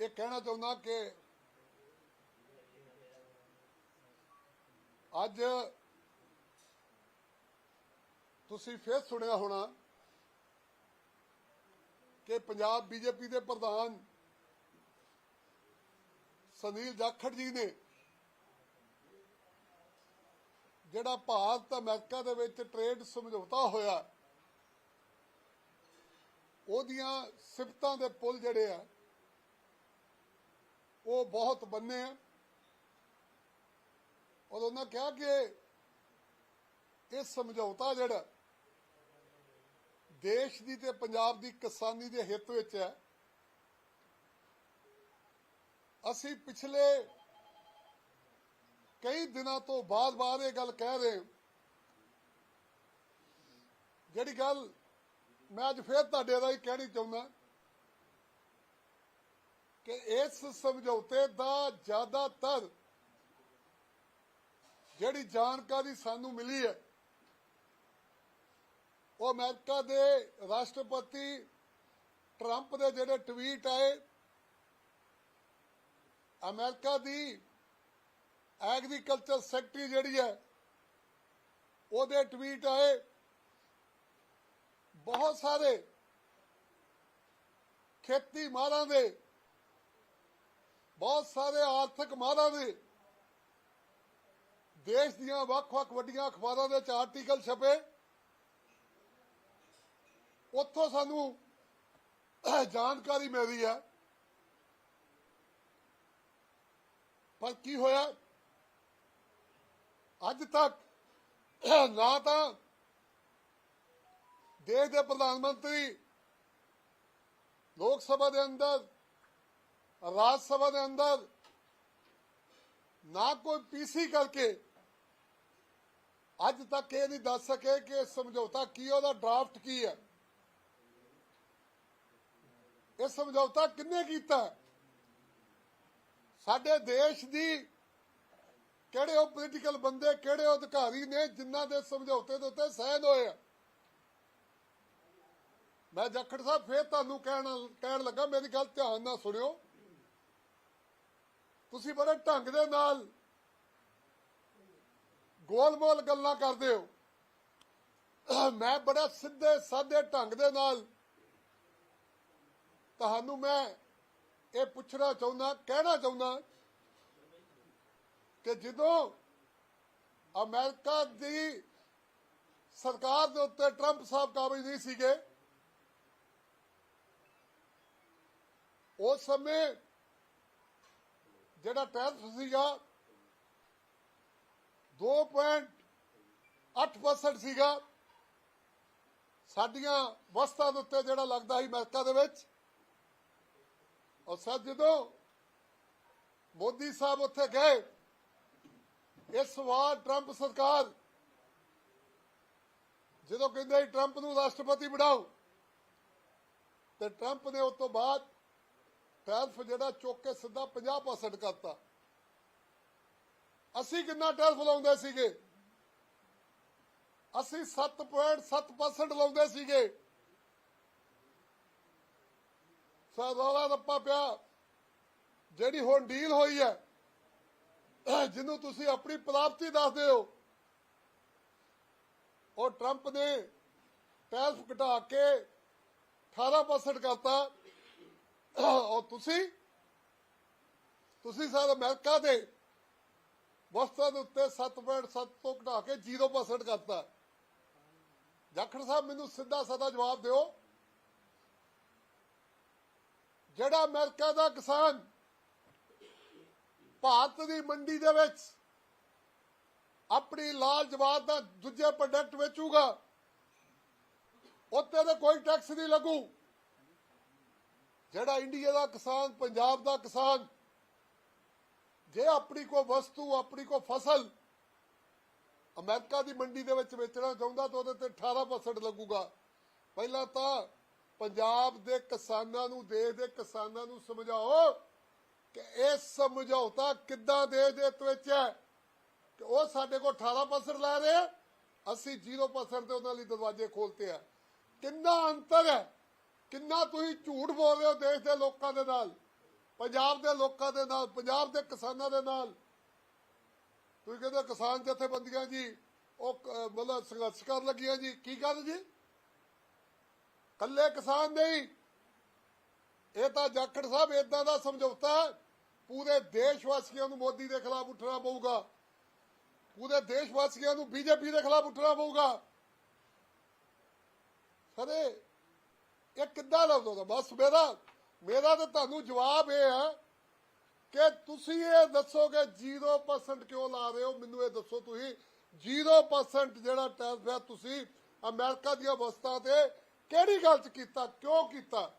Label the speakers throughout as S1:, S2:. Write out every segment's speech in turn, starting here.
S1: ਇਹ ਕਹਿਣਾ ਚਾਹੁੰਦਾ ਕਿ ਅੱਜ ਤੁਸੀਂ ਫੇਰ ਸੁਣਿਆ ਹੋਣਾ ਕਿ ਪੰਜਾਬ ਬੀਜੇਪੀ ਦੇ ਪ੍ਰਧਾਨ ਸੁਨੀਲ ਜਾਖੜ ਜੀ ਨੇ ਜਿਹੜਾ ਭਾਰਤ ਅਮਰੀਕਾ ਦੇ ਵਿੱਚ ਟ੍ਰੇਡ ਸਮਝੌਤਾ ਹੋਇਆ, ਉਹਦੀਆਂ ਸਿਫਤਾਂ ਦੇ ਪੁਲ ਜਿਹੜੇ ਆ ਉਹ ਬਹੁਤ ਬੰਨੇ ਆ। ਔਰ ਉਹਨਾਂ ਕਿਹਾ ਕਿ ਇਹ ਸਮਝੌਤਾ ਜਿਹੜਾ ਦੇਸ਼ ਦੀ ਤੇ ਪੰਜਾਬ ਦੀ ਕਿਸਾਨੀ ਦੇ ਹਿੱਤ ਵਿੱਚ ਹੈ। ਅਸੀਂ ਪਿਛਲੇ ਕਈ ਦਿਨਾਂ ਤੋਂ ਬਾਅਦ-ਬਾਅਦ ਇਹ ਗੱਲ ਕਹਿ ਰਹੇ ਜਿਹੜੀ ਗੱਲ ਮੈਂ ਅੱਜ ਫੇਰ ਤੁਹਾਡੇ ਰਾਹੀਂ ਕਹਿਣੀ ਚਾਹੁੰਦਾ। ਕਿ ਇਸ ਸਮਝੌਤੇ ਦਾ ਜ਼ਿਆਦਾਤਰ ਜਿਹੜੀ ਜਾਣਕਾਰੀ ਸਾਨੂੰ ਮਿਲੀ ਹੈ, ਉਹ ਅਮਰੀਕਾ ਦੇ ਰਾਸ਼ਟਰਪਤੀ ਟਰੰਪ ਦੇ ਜਿਹੜੇ ਟਵੀਟ ਆਏ, ਅਮਰੀਕਾ ਦੀ ਐਗਰੀਕਲਚਰ ਸੈਕਟਰੀ ਜਿਹੜੀ ਹੈ, ਉਹਦੇ ਟਵੀਟ ਆਏ, ਬਹੁਤ ਸਾਰੇ ਖੇਤੀ ਮਾਰਾਂ ਦੇ ਬਹੁਤ ਸਾਰੇ ਆਰਥਿਕ ਮਾਹਰਾਂ ਦੇ ਦੇਸ਼ ਦੀਆਂ ਵੱਖ-ਵੱਖ ਵੱਡੀਆਂ ਅਖਬਾਰਾਂ ਦੇ ਚ ਆਰਟੀਕਲ ਛਪੇ। ਉੱਥੋਂ ਸਾਨੂੰ ਜਾਣਕਾਰੀ ਮਿਲੀ ਹੈ। ਪਰ ਕੀ ਹੋਇਆ? ਅੱਜ ਤੱਕ ਨਾ ਤਾਂ ਦੇਸ਼ ਦੇ ਪ੍ਰਧਾਨ ਮੰਤਰੀ ਲੋਕ ਸਭਾ ਦੇ ਅੰਦਰ ਰਾਜ ਸਭਾ ਦੇ ਅੰਦਰ ਨਾ ਕੋਈ ਪੀਸੀ ਕਰਕੇ ਅੱਜ ਤੱਕ ਇਹ ਨਹੀਂ ਦੱਸ ਸਕੇ ਕਿ ਇਹ ਸਮਝੌਤਾ ਕੀ ਹੈ, ਉਹਦਾ ਡਰਾਫਟ ਕੀ ਹੈ। ਇਹ ਸਮਝੌਤਾ ਕਿੰਨੇ ਕੀਤਾ ਸਾਡੇ ਦੇਸ਼ ਦੀ ਕਿਹੜੇ ਉਹ ਪੋਲੀਟੀਕਲ ਬੰਦੇ ਕਿਹੜੇ ਉਹ ਅਧਿਕਾਰੀ ਨੇ ਜਿਨ੍ਹਾਂ ਦੇ ਸਮਝੌਤੇ ਦੇ ਉੱਤੇ ਸਹਿਨ ਹੋਏ ਆ? ਮੈਂ ਜੱਖੜ ਸਾਹਿਬ ਫੇਰ ਤੁਹਾਨੂੰ ਕਹਿਣ ਕਹਿਣ ਲੱਗਾ ਮੇਰੀ ਗੱਲ ਧਿਆਨ ਨਾਲ ਸੁਣਿਓ। ਤੁਸੀਂ ਬੜੇ ਢੰਗ ਦੇ ਨਾਲ ਗੋਲ-ਮੋਲ ਗੱਲਾਂ ਕਰਦੇ ਹੋ। ਮੈਂ ਬੜਾ ਸਿੱਧੇ ਸਾਦੇ ਢੰਗ ਦੇ ਨਾਲ ਤੁਹਾਨੂੰ ਮੈਂ ਇਹ ਪੁੱਛਣਾ ਚਾਹੁੰਦਾ, ਕਹਿਣਾ ਚਾਹੁੰਦਾ ਕਿ ਜਦੋਂ ਅਮਰੀਕਾ ਦੀ ਸਰਕਾਰ ਦੇ ਉੱਤੇ ਟਰੰਪ ਸਾਹਿਬ ਕਾਬਜ ਨਹੀਂ ਸੀਗੇ, ਉਸ ਸਮੇਂ ਜਿਹੜਾ ਟੈਕਸ ਸੀਗਾ 2.8% ਸੀਗਾ। ਸਾਡੀਆਂ ਵਸਤਾਂ ਦੇ ਉੱਤੇ ਜਿਹੜਾ ਲੱਗਦਾ ਸੀ ਅਮਰੀਕਾ ਦੇ ਵਿੱਚ। ਔਰ ਸਰ, ਜਦੋਂ ਮੋਦੀ ਸਾਹਿਬ ਉੱਥੇ ਗਏ, ਇਸ ਵਾਰ ਟਰੰਪ ਸਰਕਾਰ ਜਦੋਂ ਕਹਿੰਦੇ ਟਰੰਪ ਨੂੰ ਰਾਸ਼ਟਰਪਤੀ ਬਣਾਓ, ਤੇ ਟਰੰਪ ਨੇ ਉਸ ਤੋਂ ਬਾਅਦ ਟੈਰਫ ਜਿਹੜਾ ਚੁੱਕ ਕੇ ਸਿੱਧਾ 50% ਕਰਤਾ। ਅਸੀਂ ਕਿੰਨਾ ਟੈਰਫ ਲਾਉਂਦੇ ਸੀਗੇ? ਅਸੀਂ 7.7% ਲਾਉਂਦੇ ਸੀਗੇ। ਸਰ ਰੱਪਾ ਪਿਆ। ਜਿਹੜੀ ਹੁਣ ਡੀਲ ਹੋਈ ਹੈ, ਜਿਹਨੂੰ ਤੁਸੀਂ ਆਪਣੀ ਪ੍ਰਾਪਤੀ ਦੱਸਦੇ ਹੋ, ਉਹ ਟਰੰਪ ਨੇ ਟੈਰਫ ਘਟਾ ਕੇ 18% ਕਰਤਾ। ਔਰ ਤੁਸੀਂ? ਤੁਸੀਂ ਸਰ ਅਮਰੀਕਾ ਦੇ ਵਸਤਾਂ ਦੇ ਉੱਤੇ 7.7 ਤੋਂ ਘਟਾ ਕੇ 0% ਕਰਤਾ। ਜਾਖੜ ਸਾਹਿਬ, ਮੈਨੂੰ ਸਿੱਧਾ ਸਾਦਾ ਜਵਾਬ ਦਿਓ। ਜਿਹੜਾ ਅਮਰੀਕਾ ਦਾ ਕਿਸਾਨ ਭਾਰਤ ਦੀ ਮੰਡੀ ਦੇ ਵਿੱਚ ਆਪਣੀ ਲਾਲ ਜਵਾਬ ਦਾ ਦੂਜੇ ਪ੍ਰੋਡਕਟ ਵੇਚੂਗਾ, ਉੱਤੇ ਤੇ ਕੋਈ ਟੈਕਸ ਨਹੀਂ ਲੱਗੂ। ਜਿਹੜਾ ਇੰਡੀਆ ਦਾ ਕਿਸਾਨ, ਪੰਜਾਬ ਦਾ ਕਿਸਾਨ, ਜੇ ਆਪਣੀ ਕੋ ਵਸਤੂ, ਆਪਣੀ ਕੋ ਫਸਲ ਅਮਰੀਕਾ ਦੀ ਮੰਡੀ ਦੇ ਵਿੱਚ ਵੇਚਣਾ ਚਾਹੁੰਦਾ ਤਾਂ ਉਹਦੇ ਤੇ 18% ਲੱਗੂਗਾ। ਪਹਿਲਾਂ ਤਾਂ ਪੰਜਾਬ ਦੇ ਕਿਸਾਨਾਂ ਨੂੰ, ਦੇਸ਼ ਦੇ ਕਿਸਾਨਾਂ ਨੂੰ ਸਮਝਾਓ ਕਿ ਇਹ ਸਮਝੌਤਾ ਕਿੱਦਾਂ ਦੇ ਦੇ ਵਿੱਚ ਹੈ ਕਿ ਉਹ ਸਾਡੇ ਕੋਲ 18% ਲੈ ਰਹੇ ਅਸੀਂ 0% ਤੇ ਉਹਨਾਂ ਲਈ ਦਰਵਾਜ਼ੇ ਖੋਲਤੇ ਆ। ਕਿੰਨਾ ਅੰਤਰ ਹੈ? ਕਿੰਨਾ ਤੁਸੀਂ ਝੂਠ ਬੋਲ ਰਹੇ ਹੋ ਦੇਸ਼ ਦੇ ਲੋਕਾਂ ਦੇ ਨਾਲ, ਪੰਜਾਬ ਦੇ ਲੋਕਾਂ ਦੇ ਨਾਲ, ਪੰਜਾਬ ਦੇ ਕਿਸਾਨਾਂ ਦੇ ਨਾਲ। ਤੁਸੀਂ ਕਹਿੰਦੇ ਕਿਸਾਨ ਜਥੇਬੰਦੀਆਂ ਜੀ, ਉਹ ਮਤਲਬ ਸੰਘਰਸ਼ ਕਰਨ ਲੱਗੀਆਂ ਜੀ, ਕੀ ਗੱਲ ਜੀ? ਕੱਲੇ ਕਿਸਾਨ ਨਹੀਂ। ਇਹ ਤਾਂ ਜਾਖੜ ਸਾਹਿਬ ਇਦਾਂ ਦਾ ਸਮਝੌਤਾ ਪੂਰੇ ਦੇਸ਼ ਵਾਸੀਆਂ ਨੂੰ ਮੋਦੀ ਦੇ ਖਿਲਾਫ ਉੱਠਣਾ ਪਊਗਾ। ਪੂਰੇ ਦੇਸ਼ ਵਾਸੀਆਂ ਨੂੰ ਬੀਜੇਪੀ ਦੇ ਖਿਲਾਫ ਉੱਠਣਾ ਪਊਗਾ। ਸਰੇ ਇਹ ਕਿੱਦਾਂ ਲੱਗਦਾ ਬਸ ਮੇਰਾ ਮੇਰਾ ਤਾਂ ਤੁਹਾਨੂੰ ਜਵਾਬ ਇਹ ਹੈ ਕਿ ਤੁਸੀਂ ਇਹ ਦੱਸੋ ਕਿ 0% ਕਿਉਂ ਲਾ ਰਹੇ ਹੋ? ਮੈਨੂੰ ਇਹ ਦੱਸੋ ਤੁਸੀਂ। 0% ਜਿਹੜਾ ਟੈਕਸ ਹੈ, ਤੁਸੀਂ ਅਮਰੀਕਾ ਦੀਆਂ ਵਸਤਾਂ ਤੇ ਕਿਹੜੀ ਗੱਲ ਚ ਕੀਤਾ? ਕਿਉਂ ਕੀਤਾ?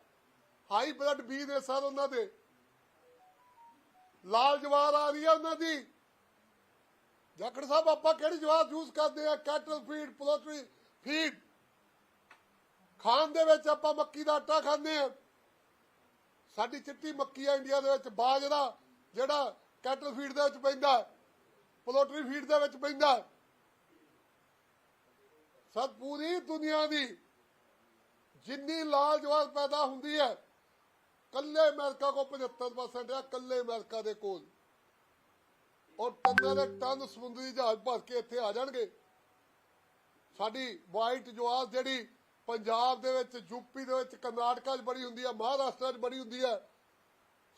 S1: ਹਾਈ ਬਲੱਡ ਬੀ ਨੇ ਸਰ ਉਹਨਾਂ ਦੇ। ਲਾਲ ਜਵਾਰ ਆ ਰਹੀ ਹੈ ਉਹਨਾਂ ਦੀ। ਜਾਖੜ ਸਾਹਿਬ, ਆਪਾਂ ਕਿਹੜੀ ਜਵਾਰ ਯੂਜ਼ ਕਰਦੇ ਆ? ਕੈਟਲ ਫੀਡ ਪੋਲਟਰੀ ਫੀਡ ਖਾਣ ਦੇ ਵਿੱਚ ਆਪਾਂ ਮੱਕੀ ਦਾ ਆਟਾ ਖਾਂਦੇ ਆ ਸਾਡੀ ਚਿੱਟੀ ਮੱਕੀ ਆ ਇੰਡੀਆ ਦੇ ਵਿੱਚ ਬਾਜਰਾ ਜਿਹੜਾ ਕੈਟਲ ਫੀਡ ਦੇ ਵਿੱਚ ਪੈਂਦਾ ਪੋਲਟਰੀ ਫੀਡ ਦੇ ਵਿੱਚ ਪੈਂਦਾ ਸਭ ਪੂਰੀ ਦੁਨੀਆ ਦੀ ਜਿੰਨੀ ਲਾਲ ਜਵਾਰ ਪੈਦਾ ਹੁੰਦੀ ਹੈ, ਕੱਲੇ ਅਮਰੀਕਾ ਕੋ 75% ਹੈ ਕੱਲੇ ਅਮਰੀਕਾ ਦੇ ਕੋਲ। ਔਰ ਟੰਨਾਂ ਦੇ ਟਨ ਸਮੁੰਦਰੀ ਜਹਾਜ਼ ਭਰ ਕੇ ਇੱਥੇ ਆ ਜਾਣਗੇ। ਸਾਡੀ ਵਾਈਟ ਜਵਾਰ ਜਿਹੜੀ ਪੰਜਾਬ ਦੇ ਵਿੱਚ ਯੂਪੀ ਦੇ ਵਿੱਚ, ਕਰਨਾਟਕਾ 'ਚ ਬੜੀ ਹੁੰਦੀ ਹੈ, ਮਹਾਰਾਸ਼ਟਰ 'ਚ ਬੜੀ ਹੁੰਦੀ ਹੈ।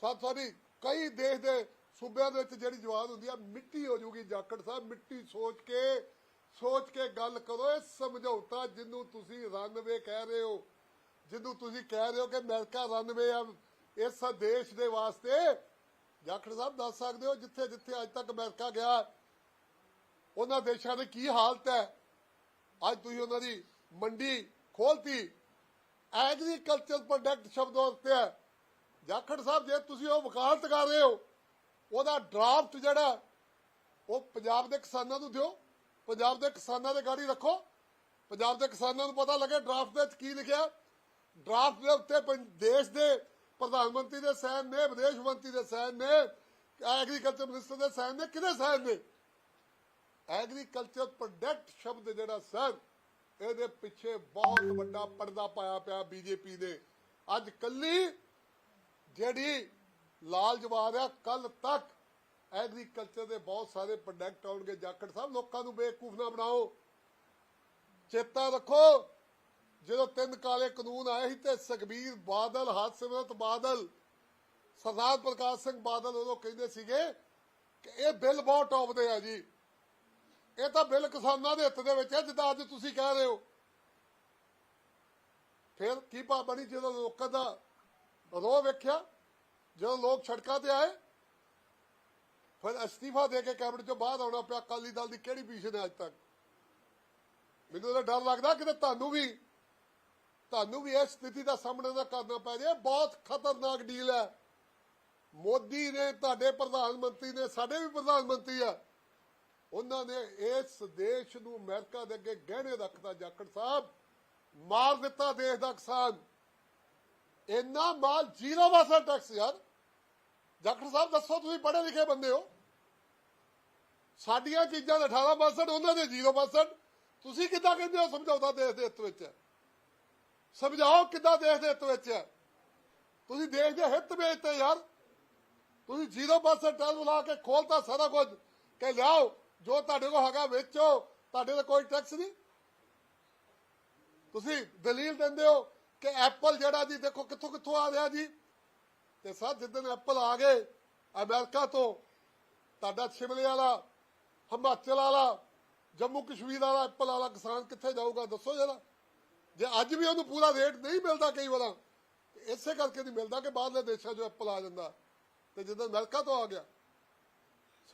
S1: ਸਾਥ ਸਾਡੀ ਕਈ ਦੇਸ਼ ਦੇ ਸੂਬਿਆਂ ਦੇ ਵਿੱਚ ਜਿਹੜੀ ਜਵਾਨ ਹੁੰਦੀ ਆ ਮਿੱਟੀ ਹੋ ਜੂਗੀ ਜਾਕੜ ਸਾਹਿਬ, ਮਿੱਟੀ ਸੋਚ ਕੇ ਸੋਚ ਕੇ ਗੱਲ ਕਰੋ, ਇਹ ਸਮਝੌਤਾ ਜਿਹਨੂੰ ਤੁਸੀਂ ਰਨਵੇ ਕਹਿ ਰਹੇ ਹੋ। ਜਿਹਨੂੰ ਤੁਸੀਂ ਕਹਿ ਰਹੇ ਹੋ ਕਿ ਅਮਰੀਕਾ ਰਨਵੇ ਆ, ਇਸ ਦੇਸ਼ ਦੇ ਵਾਸਤੇ, ਜਾਖੜ ਸਾਹਿਬ ਦੱਸ ਸਕਦੇ ਹੋ, ਜਿੱਥੇ ਜਿੱਥੇ ਅੱਜ ਤੱਕ ਅਮਰੀਕਾ ਗਿਆ, ਉਹਨਾਂ ਦੇਸ਼ਾਂ ਦੀ ਕੀ ਹਾਲਤ ਹੈ? ਅੱਜ ਤੁਸੀਂ ਉਹਨਾਂ ਦੀ ਮੰਡੀ ਖੋਲਤੀ। ਐਗਰੀਕਲਚਰ ਪ੍ਰੋਡਕਟ ਸ਼ਬਦ ਉੱਤੇ ਹੈ। ਜਾਖੜ ਸਾਹਿਬ, ਜੇ ਤੁਸੀਂ ਉਹ ਵਕਾਲਤ ਕਰ ਰਹੇ ਹੋ, ਉਹਦਾ ਡਰਾਫਟ ਜਿਹੜਾ, ਉਹ ਪੰਜਾਬ ਦੇ ਕਿਸਾਨਾਂ ਨੂੰ ਦਿਓ। ਪੰਜਾਬ ਦੇ ਕਿਸਾਨਾਂ ਦੇ ਗਾੜੀ ਰੱਖੋ। ਪੰਜਾਬ ਦੇ ਕਿਸਾਨਾਂ ਨੂੰ ਪਤਾ ਲੱਗੇ ਡਰਾਫਟ ਦੇ ਵਿੱਚ ਕੀ ਲਿਖਿਆ। ਡਰਾਫਟ ਦੇ ਉੱਤੇ ਦੇਸ਼ ਦੇ ਪ੍ਰਧਾਨ ਮੰਤਰੀ ਦੇ ਸਾਈਨ ਨੇ, ਵਿਦੇਸ਼ ਮੰਤਰੀ ਦੇ ਸਾਈਨ ਨੇ ਐਗਰੀਕਲਚਰ ਮਿਨਿਸਟਰ ਦੇ ਸਾਈਨ ਨੇ, ਕਿਹਦੇ ਸਾਈਨ ਨੇ? ਐਗਰੀਕਲਚਰ ਪ੍ਰੋਡਕਟ ਸ਼ਬਦ ਜਿਹੜਾ ਸਰ ਇਹਦੇ ਪਿੱਛੇ ਬਹੁਤ ਵੱਡਾ ਪਰਦਾ ਪਾਇਆ ਪਿਆ ਬੀਜੇਪੀ ਨੇ। ਅੱਜ ਕੱਲੀ ਜਿਹੜੀ ਲਾਲ ਜਵਾਰ ਆ ਕੱਲ ਤੱਕ ਐਗਰੀਕਲਚਰ ਦੇ ਬਹੁਤ ਸਾਰੇ ਪ੍ਰੋਡਕਟ ਆਉਣਗੇ। ਜਾਖੜ ਸਾਹਿਬ, ਲੋਕਾਂ ਨੂੰ ਬੇਵਕੂਫ ਨਾ ਬਣਾਓ। ਚੇਤਾ ਰੱਖੋ, ਜਦੋਂ ਤਿੰਨ ਕਾਲੇ ਕਾਨੂੰਨ ਆਏ ਸੀ ਤੇ ਸੁਖਬੀਰ ਬਾਦਲ, ਹਰਸਿਮਰਤ ਬਾਦਲ, ਸਰਦਾਰ ਪ੍ਰਕਾਸ਼ ਸਿੰਘ ਬਾਦਲ ਉਦੋਂ ਕਹਿੰਦੇ ਸੀਗੇ ਕਿ ਇਹ ਬਿੱਲ ਬਹੁਤ ਟੌਪ ਦੇ ਆ ਜੀ। ਇਹ ਤਾਂ ਬਿੱਲ ਕਿਸਾਨਾਂ ਦੇ ਹਿੱਤ ਦੇ ਵਿੱਚ ਹੈ, ਜਿੱਦਾਂ ਅੱਜ ਤੁਸੀਂ ਕਹਿ ਰਹੇ ਹੋ। ਫਿਰ ਕੀ ਪਾ ਬਣੀ ਜਦੋਂ ਲੋਕਾਂ ਦਾ ਰੋਹ ਵੇਖਿਆ, ਜਦੋਂ ਲੋਕ ਸੜਕਾਂ ਤੇ ਆਏ, ਫਿਰ ਅਸਤੀਫਾ ਦੇ ਕੇ ਕੈਬਨਿਟ ਚੋਂ ਬਾਹਰ ਆਉਣਾ ਪਿਆ, ਅਕਾਲੀ ਦਲ ਦੀ ਕਿਹੜੀ ਪੋਜੀਸ਼ਨ ਹੈ ਅੱਜ ਤੱਕ? ਮੈਨੂੰ ਤਾਂ ਡਰ ਲੱਗਦਾ ਕਿ ਤੁਹਾਨੂੰ ਵੀ ਤੁਹਾਨੂੰ ਵੀ ਇਸ ਸਥਿਤੀ ਦਾ ਸਾਹਮਣਾ ਨਾ ਕਰਨਾ ਪੈ ਰਿਹਾ ਬਹੁਤ ਖਤਰਨਾਕ ਡੀਲ ਹੈ। ਮੋਦੀ ਨੇ, ਤੁਹਾਡੇ ਪ੍ਰਧਾਨ ਮੰਤਰੀ ਨੇ, ਸਾਡੇ ਵੀ ਪ੍ਰਧਾਨ ਮੰਤਰੀ ਆ। ਉਹਨਾਂ ਨੇ ਇਸ ਦੇਸ਼ ਨੂੰ ਅਮਰੀਕਾ ਦੇ ਅੱਗੇ ਗਹਿਣੇ ਰੱਖਦਾ ਜਾਖੜ ਸਾਹਿਬ। ਮਾਰ ਦਿੱਤਾ ਦੇਸ਼ ਦਾ ਕਿਸਾਨ। ਇੰਨਾ ਮਾਲ 0% ਟੈਕਸ ਯਾਰ। ਜਾਖੜ ਸਾਹਿਬ, ਦੱਸੋ ਤੁਸੀਂ ਪੜ੍ਹੇ ਲਿਖੇ ਬੰਦੇ ਹੋ। ਸਾਡੀਆਂ ਚੀਜ਼ਾਂ ਦਾ 18% ਉਹਨਾਂ ਦੇ 0% ਤੁਸੀਂ ਕਿੱਦਾਂ ਕਹਿੰਦੇ ਹੋ ਸਮਝੌਤਾ ਦੇਸ਼ ਦੇ ਹਿੱਤ ਵਿੱਚ ਸਮਝਾਓ ਕਿੱਦਾਂ ਦੇਸ਼ ਦੇ ਹਿੱਤ ਵਿੱਚ ਹੈ? ਤੁਸੀਂ ਦੇਸ਼ ਦੇ ਹਿੱਤ ਵਿੱਚ ਯਾਰ। ਤੁਸੀਂ 0% ਟੈਕਸ ਲਾ ਕੇ ਖੋਲਤਾ ਸਾਰਾ ਕੁਝ। ਕਿ ਲਿਆਓ ਜੋ ਤੁਹਾਡੇ ਕੋਲ ਹੈਗਾ ਵੇਚੋ, ਤੁਹਾਡੇ ਤੇ ਕੋਈ ਟੈਕਸ ਨਹੀਂ। ਤੁਸੀਂ ਦਲੀਲ ਦਿੰਦੇ ਹੋ ਕਿ ਐਪਲ ਜਿਹੜਾ ਜੀ, ਦੇਖੋ ਕਿੱਥੋਂ ਕਿੱਥੋਂ ਆ ਰਿਹਾ ਜੀ। ਤੇ ਸਰ ਜਿੱਦਣ ਐਪਲ ਆ ਗਏ ਅਮਰੀਕਾ ਤੋਂ, ਤੁਹਾਡਾ ਸ਼ਿਮਲੇ ਵਾਲਾ, ਹਿਮਾਚਲ ਵਾਲਾ, ਜੰਮੂ ਕਸ਼ਮੀਰ ਵਾਲਾ ਐਪਲ ਵਾਲਾ ਕਿਸਾਨ ਕਿੱਥੇ ਜਾਊਗਾ, ਦੱਸੋ ਜਰਾ। ਜੇ ਅੱਜ ਵੀ ਉਹਨੂੰ ਪੂਰਾ ਰੇਟ ਨਹੀਂ ਮਿਲਦਾ ਕਈ ਵਾਰਾਂ ਇਸੇ ਕਰਕੇ ਨਹੀਂ ਮਿਲਦਾ ਕਿ ਬਾਹਰਲੇ ਦੇਸ਼ਾਂ 'ਚੋਂ ਐਪਲ ਆ ਜਾਂਦਾ। ਤੇ ਜਦੋਂ ਅਮਰੀਕਾ ਤੋਂ ਆ ਗਿਆ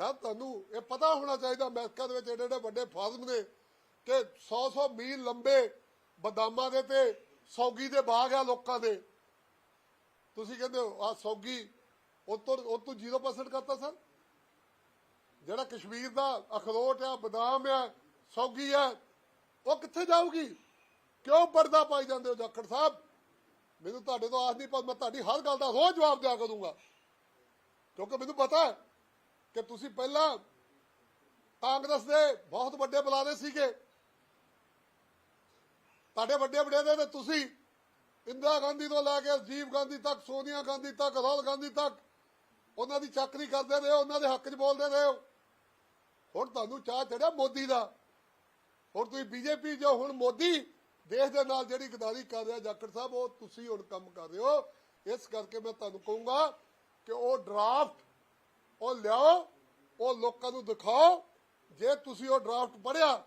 S1: ਸਰ ਤੁਹਾਨੂੰ ਇਹ ਪਤਾ ਹੋਣਾ ਚਾਹੀਦਾ ਅਮਰੀਕਾ ਦੇ ਵਿੱਚ ਏਡੇ ਏਡੇ ਵੱਡੇ ਫਾਰਮ ਨੇ ਕਿ 100-100 ਮੀਲ ਲੰਬੇ ਬਦਾਮਾਂ ਦੇ ਤੇ ਸੌਗੀ ਦੇ ਬਾਗ ਆ ਲੋਕਾਂ ਦੇ। ਤੁਸੀਂ ਕਹਿੰਦੇ ਹੋ ਆ ਸੌਗੀ ਉਹ ਤੋਂ 0% ਕਰਤਾ ਸਰ? ਜਿਹੜਾ ਕਸ਼ਮੀਰ ਦਾ ਅਖਰੋਟ ਆ, ਬਦਾਮ ਆ, ਸੌਗੀ ਆ, ਉਹ ਕਿੱਥੇ ਜਾਊਗੀ? ਕਿਉਂ ਪਰਦਾ ਪਾਈ ਜਾਂਦੇ ਹੋ ਜਾਖੜ ਸਾਹਿਬ? ਮੈਨੂੰ ਤੁਹਾਡੇ ਤੋਂ ਆਸ ਨਹੀਂ, ਪਰ ਮੈਂ ਤੁਹਾਡੀ ਹਰ ਗੱਲ ਦਾ ਰੋਜ਼ ਜਵਾਬ ਦਿਆ ਕਰੂੰਗਾ। ਕਿਉਂਕਿ ਮੈਨੂੰ ਪਤਾ ਹੈ ਕਿ ਤੁਸੀਂ ਪਹਿਲਾਂ ਕਾਂਗਰਸ ਦੇ ਬਹੁਤ ਵੱਡੇ ਬੁਲਾਰੇ ਸੀਗੇ। ਤੁਹਾਡੇ ਵੱਡੇ ਵਡੇਰੇ ਦੇ ਤੇ ਤੁਸੀਂ ਇੰਦਰਾ ਗਾਂਧੀ ਤੋਂ ਲੈ ਕੇ ਰਾਜੀਵ ਗਾਂਧੀ ਤੱਕ, ਸੋਨੀਆ ਗਾਂਧੀ ਤੱਕ, ਰਾਹੁਲ ਗਾਂਧੀ ਤੱਕ, ਉਹਨਾਂ ਦੀ ਚੱਕਰੀ ਕਰਦੇ ਰਹੇ ਹੋ ਉਹਨਾਂ ਦੇ ਹੱਕ 'ਚ ਬੋਲਦੇ ਰਹੇ ਹੋ। ਹੁਣ ਤੁਹਾਨੂੰ ਚਾਹ ਚੜਿਆ ਮੋਦੀ ਦਾ। ਹੁਣ ਤੁਸੀਂ ਬੀਜੇਪੀ ਜੋ ਹੁਣ ਮੋਦੀ ਦੇਸ਼ ਦੇ ਨਾਲ ਜਿਹੜੀ ਗਦਾਰੀ ਕਰ ਰਿਹਾ, ਜਾਖੜ ਸਾਹਿਬ, ਉਹ ਤੁਸੀਂ ਹੁਣ ਕੰਮ ਕਰ ਰਹੇ ਹੋ। ਇਸ ਕਰਕੇ ਮੈਂ ਤੁਹਾਨੂੰ ਕਹੂੰਗਾ ਕਿ ਉਹ ਡਰਾਫਟ ਉਹ ਲਿਆਓ, ਉਹ ਲੋਕਾਂ ਨੂੰ ਦਿਖਾਓ। ਜੇ ਤੁਸੀਂ ਉਹ ਡਰਾਫਟ ਪੜਿਆ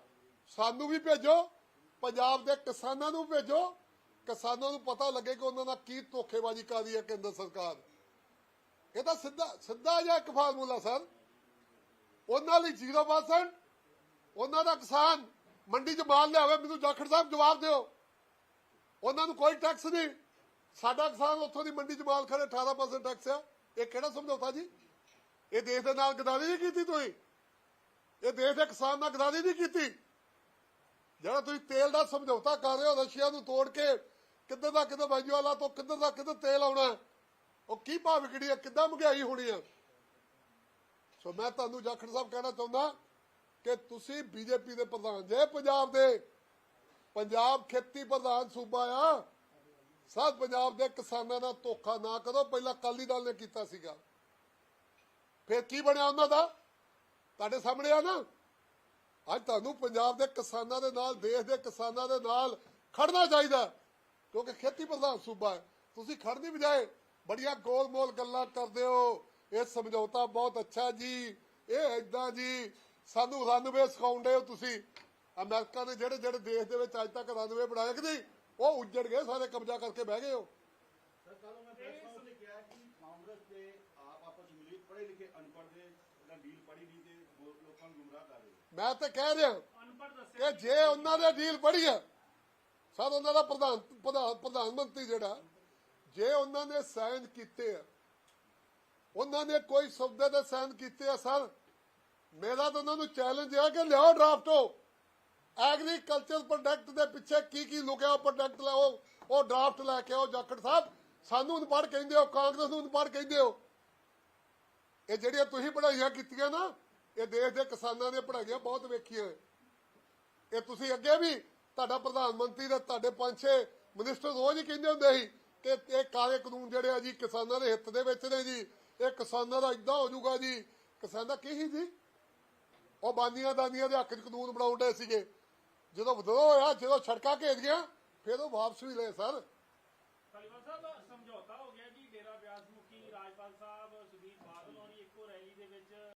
S1: ਸਾਨੂੰ ਵੀ ਭੇਜੋ, ਪੰਜਾਬ ਦੇ ਕਿਸਾਨਾਂ ਨੂੰ ਭੇਜੋ। ਕਿਸਾਨਾਂ ਨੂੰ ਪਤਾ ਲੱਗੇ ਕਿ ਉਹਨਾਂ ਨਾਲ ਕੀ ਧੋਖੇਬਾਜ਼ੀ ਕਰ ਰਹੀ ਹੈ ਕੇਂਦਰ ਸਰਕਾਰ। ਇਹ ਤਾਂ ਸਿੱਧਾ ਸਿੱਧਾ ਜਿਹਾ ਇੱਕ ਫਾਰਮੂਲਾ, ਸਰ। ਉਹਨਾਂ ਲਈ 0% ਉਹਨਾਂ ਦਾ ਕਿਸਾਨ ਮੰਡੀ 'ਚ ਮਾਲ ਲਿਆਵੇ, ਮੈਨੂੰ ਜਾਖੜ ਸਾਹਿਬ ਜਵਾਬ ਦਿਓ। ਉਹਨਾਂ ਨੂੰ ਕੋਈ ਟੈਕਸ ਨਹੀਂ। ਸਾਡਾ ਕਿਸਾਨ ਉੱਥੋਂ ਦੀ ਮੰਡੀ 'ਚ ਮਾਲ ਖੜੇ 18% ਟੈਕਸ ਆ। ਇਹ ਕਿਹੜਾ ਸਮਝੌਤਾ ਜੀ? ਇਹ ਦੇਸ਼ ਦੇ ਨਾਲ ਗਦਾਰੀ ਨਹੀਂ ਕੀਤੀ ਤੁਸੀਂ। ਇਹ ਦੇਸ਼ ਦੇ ਕਿਸਾਨ ਨਾਲ ਗਦਾਰੀ ਨਹੀਂ ਕੀਤੀ। ਜਿਹੜਾ ਤੁਸੀਂ ਤੇਲ ਦਾ ਸਮਝੌਤਾ ਕਰ ਰਹੇ ਹੋ ਰਸ਼ੀਆ ਨੂੰ ਤੋੜ ਕੇ, ਕਿੱਧਰ ਦਾ ਕਿੱਧਰ ਵੈਜੂਆਲਾ ਤੋਂ ਕਿੱਧਰ ਦਾ ਕਿੱਧਰ ਤੇਲ ਆਉਣਾ ਉਹ ਕੀ ਭਾਅ ਵਿਕੜੀ ਹੈ, ਕਿੱਦਾਂ ਮਹਿੰਗਾਈ ਹੋਣੀ ਹੈ? ਸੋ ਮੈਂ ਤੁਹਾਨੂੰ ਜਾਖੜ ਸਾਹਿਬ ਕਹਿਣਾ ਚਾਹੁੰਦਾ ਕਿ ਤੁਸੀਂ ਬੀਜੇਪੀ ਦੇ ਪ੍ਰਧਾਨ, ਜੇ ਪੰਜਾਬ ਦੇ ਪੰਜਾਬ ਖੇਤੀ ਪ੍ਰਧਾਨ ਸੂਬਾ ਆ, ਸਭ ਪੰਜਾਬ ਦੇ ਕਿਸਾਨਾਂ ਨਾਲ ਧੋਖਾ ਨਾ ਕਰੋ। ਪਹਿਲਾਂ ਕਾਲੀ ਦਲ ਨੇ ਕੀਤਾ ਸੀਗਾ। ਫਿਰ ਕੀ ਬਣਿਆ ਉਹਨਾਂ ਦਾ? ਤੁਹਾਡੇ ਸਾਹਮਣੇ ਆ ਨਾ? ਅੱਜ ਤੁਹਾਨੂੰ ਪੰਜਾਬ ਦੇ ਕਿਸਾਨਾਂ ਦੇ ਨਾਲ, ਦੇਸ਼ ਦੇ ਕਿਸਾਨਾਂ ਦੇ ਨਾਲ ਖੜਨਾ ਚਾਹੀਦਾ ਕਿਉਂਕਿ ਖੇਤੀ ਪ੍ਰਧਾਨ ਸੂਬਾ ਹੈ। ਤੁਸੀਂ ਖੜਨ ਦੀ ਬਜਾਏ ਬੜੀਆਂ ਗੋਲ-ਮੋਲ ਗੱਲਾਂ ਕਰਦੇ ਹੋ। ਇਹ ਸਮਝੌਤਾ ਬਹੁਤ ਅੱਛਾ ਜੀ। ਇਹ ਐਦਾਂ ਜੀ, ਸਾਨੂੰ ਰਨਵੇ ਸਿਖਾਉਂਦੇ ਹੋ ਤੁਸੀਂ। ਅਮਰੀਕਾ ਦੇ ਜਿਹੜੇ ਜਿਹੜੇ ਦੇਸ਼ ਦੇ ਵਿੱਚ ਅੱਜ ਤੱਕ ਰਨਵੇ ਬਣਾਏ ਕਿ ਨਹੀਂ, ਉਹ ਉੱਜੜ ਗਏ, ਸਾਰੇ ਕਬਜ਼ਾ ਕਰਕੇ ਬਹਿ ਗਏ ਹੋ
S2: ਸਰ ਕੱਲ ਮੈਂ ਪ੍ਰੈਸ ਕਾਨਫਰੰਸ ਨੇ ਕਿਹਾ ਕਿ ਕਾਂਗਰਸ ਤੇ ਆਪ ਆਪਸ ਵਿੱਚ ਮਿਲੀ ਪੜ੍ਹੇ ਲਿਖੇ ਅਨਪੜ੍ਹ ਦੇ ਜਿਹੜਾ ਡੀਲ ਪੜੀ ਨਹੀਂ ਤੇ ਬਹੁਤ ਲੋਕਾਂ ਨੂੰ ਗੁੰਮਰਾਹ ਕਰ ਰਹੇ ਹੋ
S1: ਮੈਂ ਤਾਂ ਕਹਿ ਰਿਹਾ ਕਿ ਜੇ ਉਹਨਾਂ ਦੇ ਡੀਲ ਪੜੀ ਹੈ ਸਰ, ਉਹਨਾਂ ਦਾ ਪ੍ਰਧਾਨ ਪ੍ਰਧਾਨ ਮੰਤਰੀ ਜਿਹੜਾ, ਜੇ ਉਹਨਾਂ ਨੇ ਸਾਈਨ ਕੀਤੇ ਆ, ਉਹਨਾਂ ਨੇ ਕੋਈ ਸਬਦੇ ਦੇ ਸਾਈਨ ਕੀਤੇ ਆ, ਸਰ, ਮੇਰਾ ਤਾਂ ਉਹਨਾਂ ਨੂੰ ਚੈਲੰਜ ਹੈ ਕਿ ਲਿਆਓ ਡਰਾਫਟੋ ਐਗਰੀਕਲਚਰ ਪ੍ਰੋਡਕਟ ਦੇ ਪਿੱਛੇ ਕੀ ਕੀ ਲੁਕਿਆ ਪ੍ਰੋਡਕਟ ਲਾਓ ਉਹ ਡਰਾਫਟ ਲੈ ਕੇ ਆਓ, ਜਾਖੜ ਸਾਹਿਬ, ਸਾਨੂੰ ਅਨਪੜ੍ਹ ਕਹਿੰਦੇ ਹੋ, ਕਾਂਗਰਸ ਨੂੰ ਅਨਪੜ੍ਹ ਕਹਿੰਦੇ ਹੋ। ਇਹ ਜਿਹੜੀਆਂ ਤੁਸੀਂ ਪੜ੍ਹਾਈਆਂ ਕੀਤੀਆਂ ਨਾ ਇਹ ਦੇਸ਼ ਦੇ ਕਿਸਾਨਾਂ ਨੇ ਪੜ੍ਹਾਈਆਂ ਬਹੁਤ ਵੇਖੀਆਂ। ਇਹ ਤੁਸੀਂ ਅੱਗੇ ਵੀ ਤੁਹਾਡਾ ਪ੍ਰਧਾਨ ਮੰਤਰੀ ਤੇ ਤੁਹਾਡੇ ਪੰਜ ਛੇ ਮਿਨਿਸਟਰ ਰੋਜ਼ ਹੀ ਕਹਿੰਦੇ ਹੁੰਦੇ ਸੀ ਕਿ ਇਹ ਕਾਲੇ ਕਾਨੂੰਨ ਜਿਹੜੇ ਆ ਜੀ, ਕਿਸਾਨਾਂ ਦੇ ਹਿੱਤ ਦੇ ਵਿੱਚ ਨੇ ਜੀ, ਇਹ ਕਿਸਾਨਾਂ ਦਾ ਇਦਾਂ ਹੋ ਜਾਊਗਾ ਜੀ। ਕਿਸਾਨ ਦਾ ਕੀ ਜੀ? ਉਹ ਬਾਨੀਆਂ ਦਾਨੀਆਂ ਦੇ ਹੱਕ 'ਚ ਕਾਨੂੰਨ ਬਣਾਉਂਦੇ ਸੀਗੇ। ਜਦੋਂ ਵਿਦਰੋਹ ਹੋਇਆ, ਜਦੋਂ ਸੜਕਾਂ ਘੇਰ ਗਿਆ ਫਿਰ ਉਹ ਵਾਪਸ ਵੀ ਲਏ ਸਰ।
S3: ਧਾਲੀਵਾਲ ਸਾਹਿਬ, ਸਮਝੌਤਾ ਹੋ ਗਿਆ ਜੀ, ਡੇਰਾ ਬਿਆਸ ਮੁਖੀ ਰਾਜਪਾਲ ਸਾਹਿਬ, ਸੁਦੀਪ ਬਾਦਲ ਹੋਣੀ ਇੱਕੋ ਰੈਲੀ ਦੇ ਵਿੱਚ